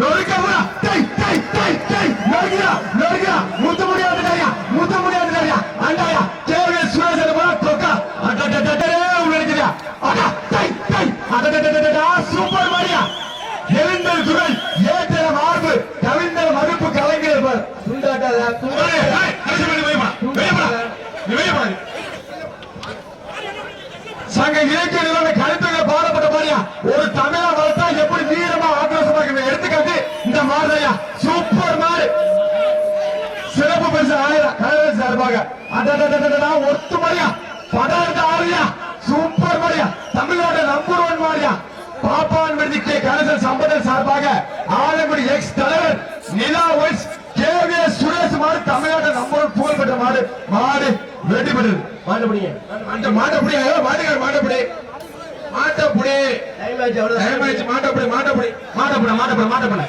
நொறுக்க டேய் டேய் டேய் டேய். நொறுக்கிறா நொறுக்கிறா முத்த முடியாதுடாயா முத்த முடியாதுடாயா அண்டாயா. கேவிய சுரேஷன் போல தொக்கா. அடடடடடே உள்ளிருக்குதா அடா டேய் டேய். அடடடடடா சூப்பர் மாரியா. எழுந்தல் துறை ஏற்றல மார்பு கவிஞர் மறுப்பு கலைஞர் பார். துண்டாட்டாத ஏய், ஏய், பண்ணி வைப்பா. வைப்பா. நீ வைப்பா. சங்க இலக்கிய மாதையா சூப்பர் மாடு. சிறப்பு பரிசு ஆயிரம் கலைஞர் சார்பாக ஒத்து மாதிரியா படம் எடுத்த ஆறியா? சூப்பர் மாதிரியா தமிழ்நாடு நம்பர் ஒன் மாதிரியா பாப்பான் விருது கே. கணேசன் சம்பந்தன் சார்பாக ஆலங்குடி எக்ஸ் தலைவர் நிலா ஒய்ஸ் கே. வி. எஸ். சுரேஷ் மாடு தமிழ்நாடு நம்பர் ஒன் புகழ்பெற்ற மாடு. மாடு பெற்றது மாட்டபடிங்க அந்த மாட்டப்படி மாட்டுக்கார ஆச்சு அவ்வளவுதான். மாட்டப்படி மாட்டப்படி. மாட்டப்பட மாட்டப்பட மாட்டப்பட.